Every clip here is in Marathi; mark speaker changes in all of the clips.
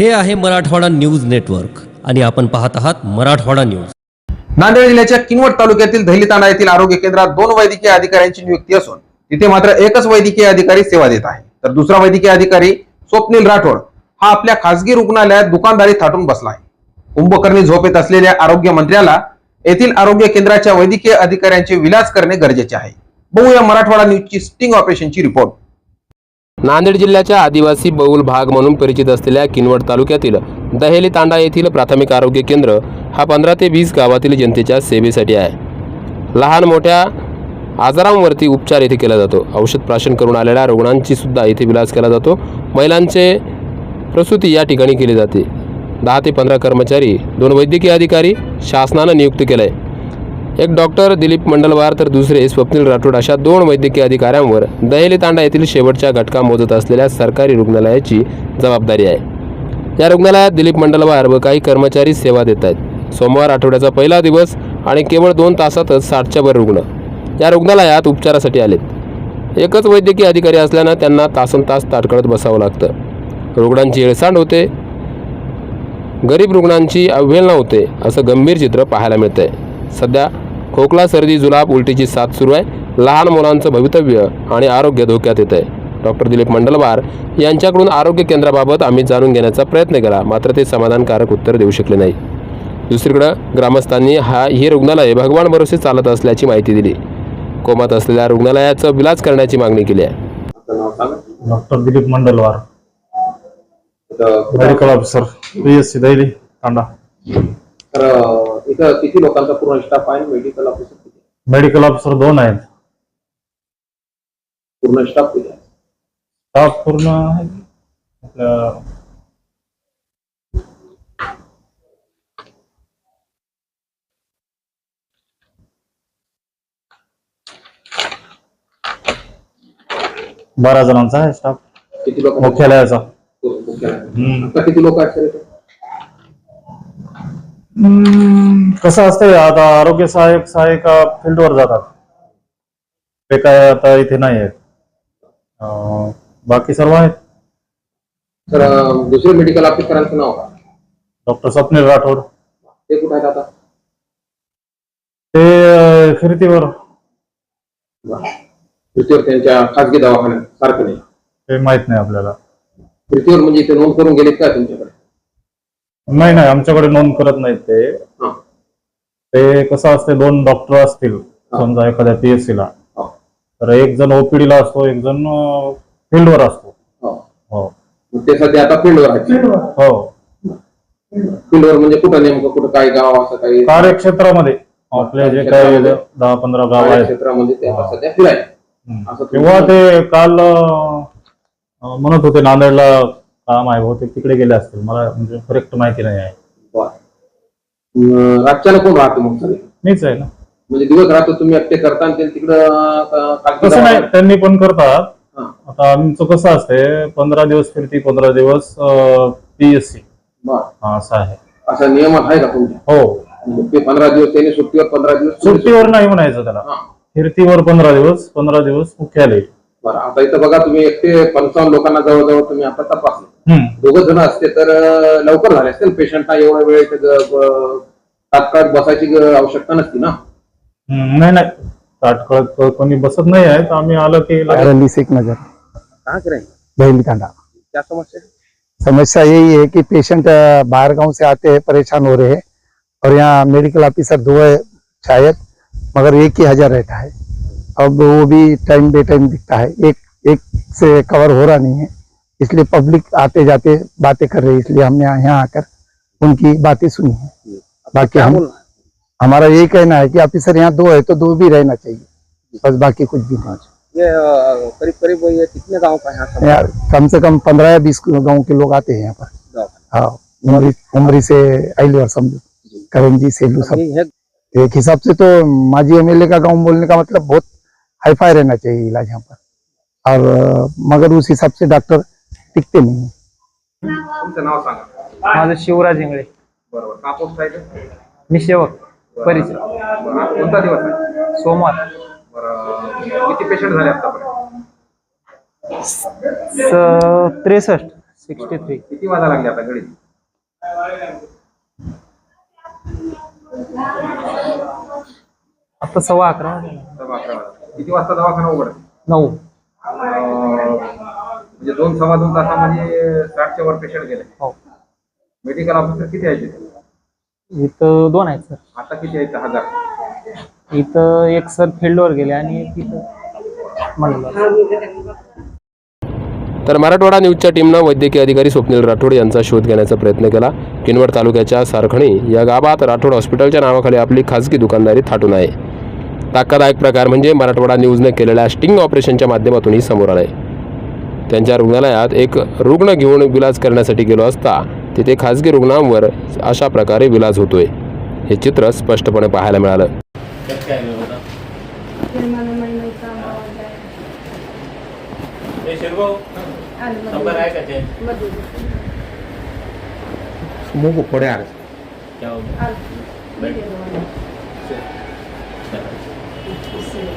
Speaker 1: हे आहे मराठवाडा न्यूज नेटवर्क आणि आपण पाहत आहात मराठवाडा न्यूज.
Speaker 2: नांदेड जिल्ह्याच्या किनवट तालुक्यातील दहिलिताना येथील आरोग्य केंद्रात दोन वैद्यकीय अधिकाऱ्यांची नियुक्ती असून तिथे मात्र एकच वैद्यकीय अधिकारी सेवा देत आहे. तर दुसरा वैद्यकीय अधिकारी स्वप्नील राठोड हा आपल्या खासगी रुग्णालयात दुकानदारी थाटून बसला आहे. कुंभकर्णी झोपेत असलेल्या आरोग्य मंत्र्याला येथील आरोग्य केंद्राच्या वैद्यकीय अधिकाऱ्यांचे विलास करणे गरजेचे आहे. बघूया मराठवाडा न्यूजची स्टिंग ऑपरेशनची रिपोर्ट
Speaker 3: नांदेड जिल्ह्याच्या आदिवासी बहुल भाग म्हणून परिचित असलेल्या किनवट तालुक्यातील दहेली तांडा येथील प्राथमिक आरोग्य केंद्र हा पंधरा ते वीस गावातील जनतेच्या सेवेसाठी आहे. लहान मोठ्या आजारांवरती उपचार येथे केला जातो. औषध प्राशन करून आलेल्या रुग्णांची सुद्धा येथे विलास केला जातो. महिलांचे प्रसूती या ठिकाणी केली जाते. दहा ते पंधरा कर्मचारी दोन वैद्यकीय अधिकारी शासनानं नियुक्त केलं आहे एक डॉक्टर दिलीप मंडलवार तर दुसरे स्वप्नील राठोड अशा दोन वैद्यकीय अधिकाऱ्यांवर दहेली तांडा येथील शेवटच्या घटका मोजत असलेल्या सरकारी रुग्णालयाची जबाबदारी आहे. या रुग्णालयात दिलीप मंडलवार व काही कर्मचारी सेवा देत आहेत. सोमवार आठवड्याचा पहिला दिवस आणि केवळ दोन तासातच साठच्या वर रुग्ण. या रुग्णालयात उपचारासाठी आलेत. एकच वैद्यकीय अधिकारी असल्यानं त्यांना तासन तास ताटकळत बसावं लागतं. रुग्णांची हेळसांड होते. गरीब रुग्णांची अवहेलना होते असं गंभीर चित्र पाहायला मिळतंय. सध्या खोकला सर्दी जुलाब उलटीची साथ सुरू आहे. लहान मुलांचं भवितव्य आणि आरोग्य धोक्यात येत आहे. डॉक्टर दिलीप मंडलवार यांच्याकडून आरोग्य केंद्राबाबत आम्ही जाणून घेण्याचा प्रयत्न केला मात्र ते समाधानकारक उत्तर देऊ शकले नाही. दुसरीकडं ग्रामस्थांनी हा ही रुग्णालय भगवान भरोसे चालत असल्याची माहिती दिली. कोमात असलेल्या रुग्णालयाचं विलास करण्याची मागणी केली आहे.
Speaker 4: Doctor Dilip Mandalwar. Medical officer P S C Daili Tanda
Speaker 2: तर इथं किती लोकांचा पूर्ण स्टाफ आहे मेडिकल ऑफिसर किती
Speaker 4: मेडिकल ऑफिसर दोन आहेत.
Speaker 2: पूर्ण स्टाफ किती आहे
Speaker 4: स्टाफ पूर्ण आहे. बारा जणांचा आहे स्टाफ
Speaker 2: किती लोक
Speaker 4: मुख्यालयाचा.
Speaker 2: मुख्यालय. आता किती लोक आहेत सर इथे?
Speaker 4: हम्म, कसं असतंय आता आरोग्य सहाय्यक सहाय्यका फील्डवर जातात. ते काय आता इथे नाही आहेत. बाकी सर्व आहेत?
Speaker 2: सर दुसरे मेडिकल ऑफिसरांचं नाव का
Speaker 4: डॉक्टर स्वप्नील राठोड.
Speaker 2: ते कुठे आहेत आता?
Speaker 4: ते अं, फिरतीवर
Speaker 2: पृथ्वीवर त्यांच्या खासगी दवाखान्यात सारखं नाही.
Speaker 4: ते माहीत नाही आपल्याला.
Speaker 2: पृथ्वीवर म्हणजे इथे नोंद करून गेलेत का तुमच्याकडे?
Speaker 4: नाही नाही आमच्याकडे नोंद करत नाहीत ते.
Speaker 2: हा.
Speaker 4: ते कसं असते दोन डॉक्टर असतील समजा एखाद्या पीएससी ला.
Speaker 2: हो.
Speaker 4: तर एक जण ओपीडी ला असतो एक जण फील्डवर असतो.
Speaker 2: हो.
Speaker 4: हो.
Speaker 2: मग ते सध्या आता फील्डवर आहेत.
Speaker 4: हो.
Speaker 2: फील्डवर म्हणजे कुठं नेमकं कुठं काय गाव असं काही?
Speaker 4: कार्यक्षेत्रामध्ये. आपले जे काही दहा पंधरा गाव आहेत.
Speaker 2: क्षेत्रामध्ये ते आता सध्या फिराय
Speaker 4: हम्म.
Speaker 2: असं तुम्ही-
Speaker 4: तेव्हा ते काल अं, म्हणत होते नांदेडला काम आहे बहुतेक तिकडे गेले असतील. मला म्हणजे करेक्ट माहिती नाही आहे.
Speaker 2: रातच्याला कोण राहतो मग सगळे?
Speaker 4: मीच आहे ना.
Speaker 2: म्हणजे दिवस राहतो तुम्ही एकटे करता आणि ते तिकडं खाजगी
Speaker 4: तसं नाही त्यांनी पण करतात.
Speaker 2: हा.
Speaker 4: आता आमचं कसं असते पंधरा दिवस फिरती पंधरा दिवस पीएससी
Speaker 2: बरं.
Speaker 4: असं आहे.
Speaker 2: असा नियम आहे का तुमच्या?
Speaker 4: हो.
Speaker 2: म्हणजे ते पंधरा दिवस त्यांनी सुट्टीवर पंधरा दिवस
Speaker 4: सुट्टीवर नाही म्हणायचं त्याला.
Speaker 2: हा.
Speaker 4: फिरतीवर पंधरा दिवस पंधरा दिवस मुख्यालय.
Speaker 2: बरं आता इथं बघा तुम्ही एकटे पंचावन्न लोकांना जवळजवळ तुम्ही आता तपासले. दोघं जण असते तर लवकर झाले असते पेशंटला एवढा वेळ तात्काळ बसायची आवश्यकता नसती ना?
Speaker 4: हम्म, नाही नाही. ताटकळत कोणी बसत नाही आहे. तर आम्ही आलो की
Speaker 5: रली शेख नगर
Speaker 2: कहा करें
Speaker 5: दहली तांडा.
Speaker 2: क्या समस्या है?
Speaker 5: समस्या यही है कि पेशेंट बाहर गांव से आते हैं परेशान हो रहे हैं। और यहाँ मेडिकल ऑफिसर दो है शायद मगर एक ही हजार रहता है। अब वो भी टाइम बे टाइम दिखता है। एक एक से कवर हो रहा नहीं है। इसलिए पब्लिक आते जाते बातें कर रही है इसलिए हमने यहाँ आकर उनकी बातें सुनी है। बाकी हम हमारा यही कहना है कि ऑफिसर यहाँ दो है तो दो भी रहना चाहिए। बस बाकी कुछ भी नहीं।
Speaker 2: ये करीब करीब ये कितने गाँव का यहाँ
Speaker 5: यार कम से कम पंद्रह या बीस गाँव के लोग आते हैं यहाँ पर? हाँ उमरी उमरी से आइलवर समझो। करंजी सेलू सब। एक हिसाब से तो माजी एमएलए का गाँव बोलने का मतलब बहुत हाईफाई रहना चाहिए इलाज यहाँ पर। और मगर उस हिसाब से डॉक्टर टिकते नहीं.
Speaker 2: तुमचं नाव सांगा.
Speaker 6: माझं शिवराज इंगळे.
Speaker 2: बरोबर. का पोस्ट आहे ते?
Speaker 6: मी सेवक परिचय.
Speaker 2: कोणता दिवस आहे?
Speaker 6: सोमवार.
Speaker 2: बरं. किती पेशंट झाले आतापर्यंत?
Speaker 6: स त्रेसष्ट सिक्स्टी थ्री
Speaker 2: किती वाजा लागले आता घडी
Speaker 6: आता सव्वा अकरा वाजले.
Speaker 2: सव्वा अकरा वाजता. किती वाजता दवाखाना उघडत?
Speaker 6: नऊ.
Speaker 2: म्हणजे दोन सव्वा दोन तासामध्ये साठच्या वर पेशंट गेले.
Speaker 6: हो.
Speaker 2: मेडिकल ऑफिसर किती आहे तिथे?
Speaker 6: इथं दोन आहेत सर.
Speaker 2: आता किती आहेत? हजार.
Speaker 6: इथं एक सर फील्डवर गेले आणि एक इथं म्हणलं
Speaker 3: तर मराठवाडा न्यूजच्या टीमनं वैद्यकीय अधिकारी स्वप्नील राठोड यांचा शोध घेण्याचा प्रयत्न केला. किनवट तालुक्याच्या सारखणी या गावात राठोड हॉस्पिटलच्या नावाखाली आपली खाजगी दुकानदारी थाटून आहे. धक्कादायक प्रकार म्हणजे मराठवाडा न्यूजने केलेल्या स्टिंग ऑपरेशनच्या माध्यमातूनही समोर आले त्यांच्या रुग्णालयात एक रुग्ण घेऊन विलाज करण्यासाठी गेलो असता तिथे खाजगी रुग्णांवर अशा प्रकारे विलाज होतोय. हे चित्र स्पष्टपणे पाहायला मिळालं.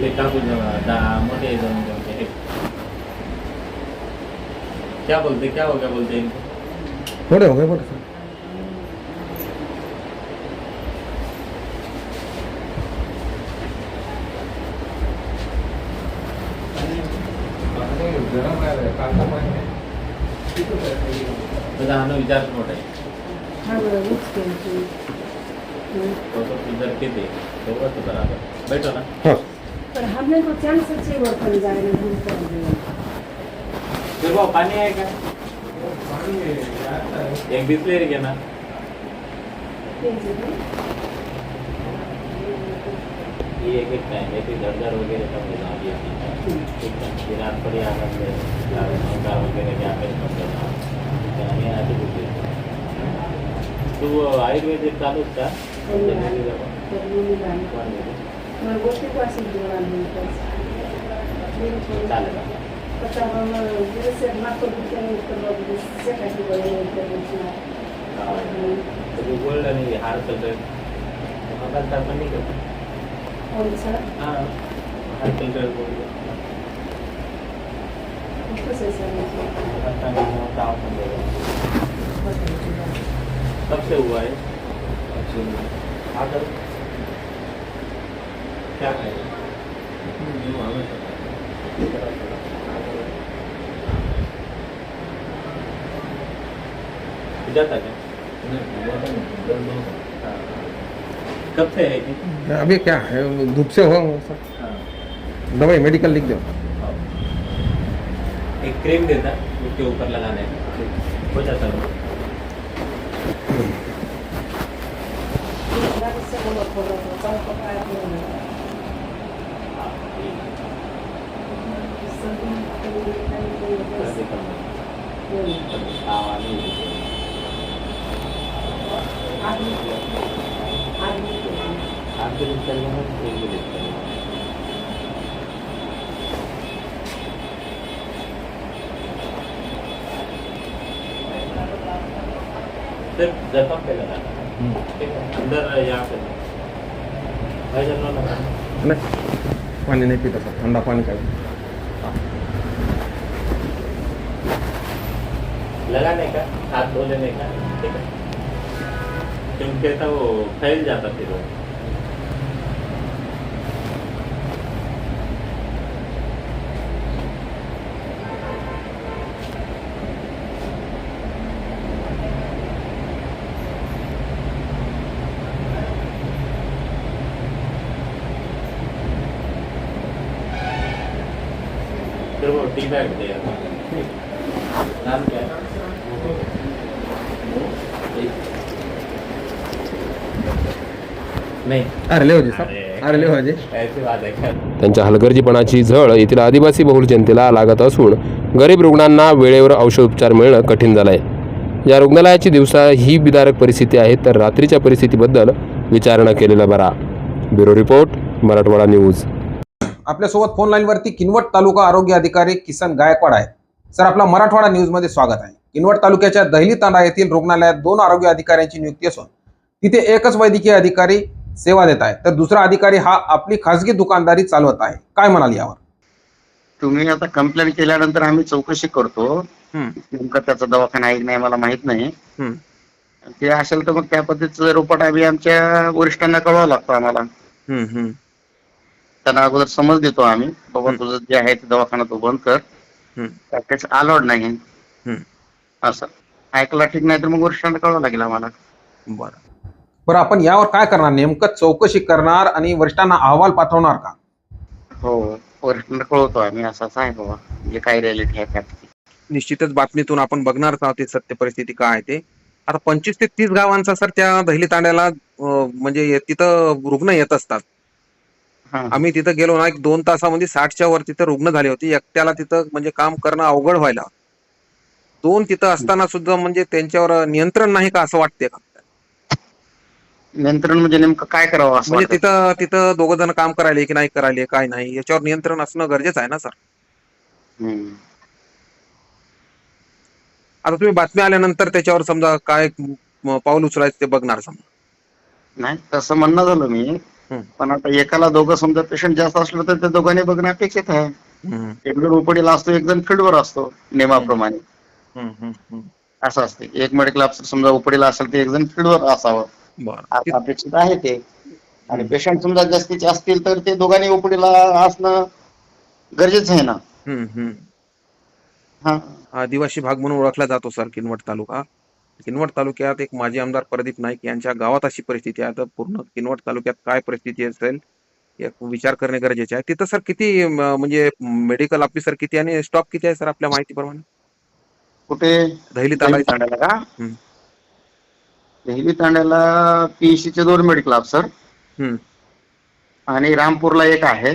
Speaker 7: ते टाकून दहा मोठे क्या बोलते क्या हो गया बोलते इनको?
Speaker 2: थोड़े हो गए बोले
Speaker 7: બધા આનો વિચાર મોટો છે
Speaker 8: हा बरं मीच केली
Speaker 7: તો તો સુધર કીધી તો હતું બરાબર બેઠો ના
Speaker 8: पण हमने तो चांस अच्छे वर्तन जाए ना भूल कर
Speaker 7: फिर वो पानी आहे का? एक बिस्लेरी घे ना. ही एक एक टाइम एक दरदर वगैरे सब देना अभी अभी ठीक है फिर रात पड़ी आनंद वगैरह क्या पे समझना आणि आधी बोलते तू आयुर्वेदिक चालूच का?
Speaker 8: तर मुली गाणी मला गोष्टी वाचून देणार
Speaker 7: चालेल
Speaker 8: पता जैसे मात्र बुकिंग कर सेकाची बरोबर
Speaker 7: गोल्ड आणि हार कलर मग पण नाही करत
Speaker 8: और सर
Speaker 7: हां हार कलर गोल्ड
Speaker 8: कसं सांगायचं
Speaker 7: कब से हुआ है आकर क्या है जाता क्या? हाँ। कब से है जी
Speaker 2: अभी क्या है धूप से हो
Speaker 7: हाँ।
Speaker 2: दवाई मेडिकल लिख दो।
Speaker 7: एक क्रीम देता उसके ऊपर लगाने। हो जाता है। आपके दिन चल रहा एक भी देखते हैं सिर्फ़ जख्म पे लगाना है। ठीक है? अंदर यहाँ पे। भाई जब लगाना
Speaker 2: नहीं पानी नहीं पीता सर। ठंडा पानी चाहिए
Speaker 7: लगाने का हाथ धो लेने का ठीक है? क्योंकि तो वो फैल जाता फिर वो। फिर वो टी बैग दे नाम क्या है? नहीं.
Speaker 2: अरे ले हो जी
Speaker 7: अरे।
Speaker 2: सब अरे ले हो जी
Speaker 7: ऐसी बात है क्या
Speaker 3: त्यांच्या हलगर्जीपणाची झळ येथील आदिवासी बहुल जनतेला लागत असून गरीब रुग्णांना वेळेवर औषधोपचार मिळणं कठीण झालं आहे या रुग्णालयाची दिवसा ही बिदारक परिस्थिती आहे तर रात्रीच्या परिस्थितीबद्दल विचारणा केलेला बरा. Bureau report Marathwada news.
Speaker 2: आपल्यासोबत फोन लाईनवरती किनवट तालुका आरोग्य अधिकारी किसन गायकवाड आहेत. सर आपला मराठवाडा न्यूजमध्ये स्वागत आहे. किनवट तालुक्याच्या दहली तांडा येथील रुग्णालयात दोन आरोग्य अधिकाऱ्यांची नियुक्ती असून तिथे एकच वैद्यकीय अधिकारी सेवा देत आहे. तर दुसरा अधिकारी हा आपली खासगी दुकानदारी चालवत आहे. काय म्हणाल यावर?
Speaker 9: तुम्ही आता कंप्लेंट केल्यानंतर आम्ही चौकशी करतो. नेमका त्याचा दवाखाना आहे की नाही मला माहीत नाही. ते असेल तर मग त्या पद्धतीचं रिपोर्ट आम्ही आमच्या वरिष्ठांना कळवावं लागतो आम्हाला. त्यांना अगोदर समज देतो आम्ही. बाबा तुझं जे आहे ते दवाखाना तू बंद कर. त्याच अलाउड नाही. असं. ऐकला ठीक नाही तर मग वरिष्ठांना कळवावं लागेल आम्हाला.
Speaker 2: बरं.
Speaker 10: बरं आपण यावर काय करणार? नेमकं चौकशी करणार आणि वरिष्ठांना अहवाल पाठवणार का?
Speaker 9: हो वरिष्ठांना कळवतो आम्ही असं आहे बाबा. जे काय रियालिटी आहे फॅक्ट
Speaker 2: निश्चितच बातमीतून आपण बघणारच आहोत ते सत्य परिस्थिती काय आहे ते. आता पंचवीस ते तीस गावांचा सर त्या दहली तांड्याला अं, म्हणजे तिथं रुग्ण येत असतात.
Speaker 9: हा.
Speaker 2: आम्ही तिथं गेलो ना एक दोन तासामध्ये साठच्या वर तिथं रुग्ण झाले होते. एकट्याला तिथं म्हणजे काम करणं अवघड व्हायला. दोन तिथं असताना सुद्धा म्हणजे त्यांच्यावर नियंत्रण नाही का असं वाटते का?
Speaker 9: नियंत्रण म्हणजे नेमकं काय करावं असं
Speaker 2: म्हणजे
Speaker 9: वाटतं?
Speaker 2: तिथं तिथं दोघ जण काम करायले की नाही करायले काय नाही. याच्यावर नियंत्रण असणं गरजेचं आहे ना सर?
Speaker 9: हम्म.
Speaker 2: आता तुम्ही बातमी आल्यानंतर त्याच्यावर समजा काय म, पाऊल उचलायचं ते बघणार समजा.
Speaker 9: नाही तसं म्हणणं झालं मी.
Speaker 2: हम्म.
Speaker 9: पण आता एकाला दोघं समजा पेशंट जास्त असलं तर त्या दोघांनी बघणं अपेक्षित आहे.
Speaker 2: हम्म,
Speaker 9: एक जण उपडीला असतो एक जण फील्डवर असतो नियमाप्रमाणे.
Speaker 2: हम्म, हम्म, हम्म.
Speaker 9: असं असते. एक मेडिकल ऑफिसर समजा उपडीला असेल तर एक जण फील्डवर असावं. अपेक्षित आहे ते. आणि पेशंट समजा जास्तीचे असतील तर ते दोघांनी उपडीला असणं गरजेचं आहे ना. हा.
Speaker 2: आदिवासी भाग म्हणून ओळखला जातो सर किनवट तालुका. किनवट तालुक्यात एक माजी आमदार प्रदीप नाईक यांच्या गावात अशी परिस्थिती आहे. आता पूर्ण किनवट तालुक्यात काय परिस्थिती असेल एक विचार करणे गरजेचे आहे. तिथं सर किती म्हणजे मेडिकल ऑफिसर किती आणि स्टॉप किती आहे सर आपल्या माहितीप्रमाणे?
Speaker 9: कुठे?
Speaker 2: दहली
Speaker 9: का?
Speaker 2: हम्म.
Speaker 9: दहिली तांड्याला PEC चे दोन मेडिकल ऑफिसर
Speaker 2: हम्म,
Speaker 9: आणि रामपूरला एक आहे.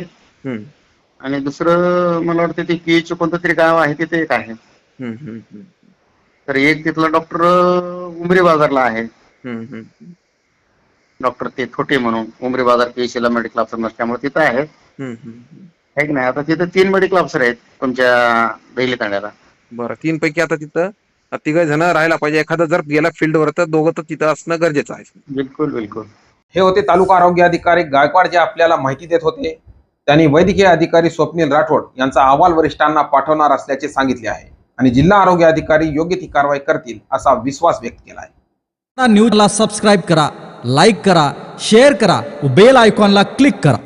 Speaker 9: आणि दुसरं मला वाटतं ते केच कोणतं तरी गाव आहे तिथे एक आहे. तर एक तिथला डॉक्टर उमरी बाजारला आहे. डॉक्टर ते थोटे म्हणून उमरी बाजार PEC ला मेडिकल ऑफिसर नसल्यामुळे तिथं आहे. नाही आता तिथं तीन मेडिकल ऑफिसर आहेत तुमच्या दहिली तांड्याला.
Speaker 2: बरं तीन पैकी आता तिथं? तिघ जण राहायला पाहिजे. एखादा जर गेला फील्डवर तर दोघं तर तिथं असणं गरजेचं आहे.
Speaker 9: बिलकुल बिलकुल.
Speaker 10: हे होते तालुका आरोग्य अधिकारी गायकवाड जे आपल्याला माहिती देत होते. त्यांनी वैद्यकीय अधिकारी स्वप्नील राठोड यांचा अहवाल वरिष्ठांना पाठवणार असल्याचे सांगितले आहे. आणि जिल्हा आरोग्य अधिकारी योग्य ती कारवाई करतील असा विश्वास व्यक्त केला आहे.
Speaker 11: न्यूजला सबस्क्राईब करा लाईक करा शेअर करा बेल आयकॉनला क्लिक करा.